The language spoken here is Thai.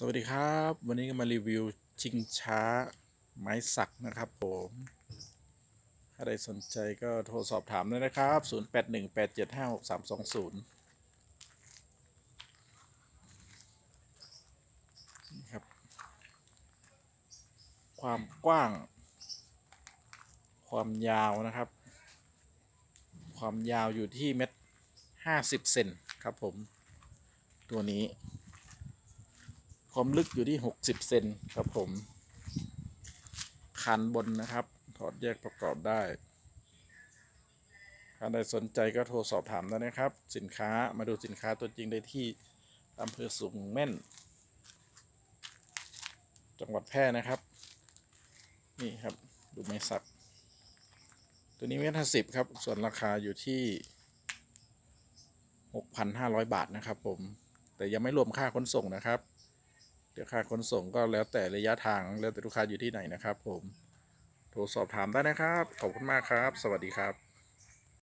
สวัสดีครับ วันนี้ก็มารีวิวชิงช้าไม้สักนะครับผมถ้าใครสนใจก็โทรสอบถามด้วยนะครับ 0818756320นี่ครับ ความกว้าง ความยาวนะครับ ความยาวอยู่ที่เม็ดห้าสิบเซนครับผม ตัวนี้ ความลึกอยู่ที่ 60 เซนครับผม คันบนนะครับ ถอดแยกประกอบได้ถ้าใครสนใจก็โทรสอบถามได้นะครับ สินค้ามาดูสินค้าตัวจริงได้ที่อำเภอสูงเม่น จังหวัดแพร่นะครับ นี่ครับ ดูไม้สัก ตัวนี้เมตรห้าสิบครับ ส่วนราคาอยู่ที่ 6,500 บาทนะครับผม แต่ยังไม่รวมค่าขนส่งนะครับ ดี๋ยวค่าขนส่งก็แล้วแต่ระยะทางแล้วแต่ลูกค้าอยู่ที่ไหนนะครับ ผม โทรสอบถามได้นะครับ ขอบคุณมากครับ สวัสดีครับ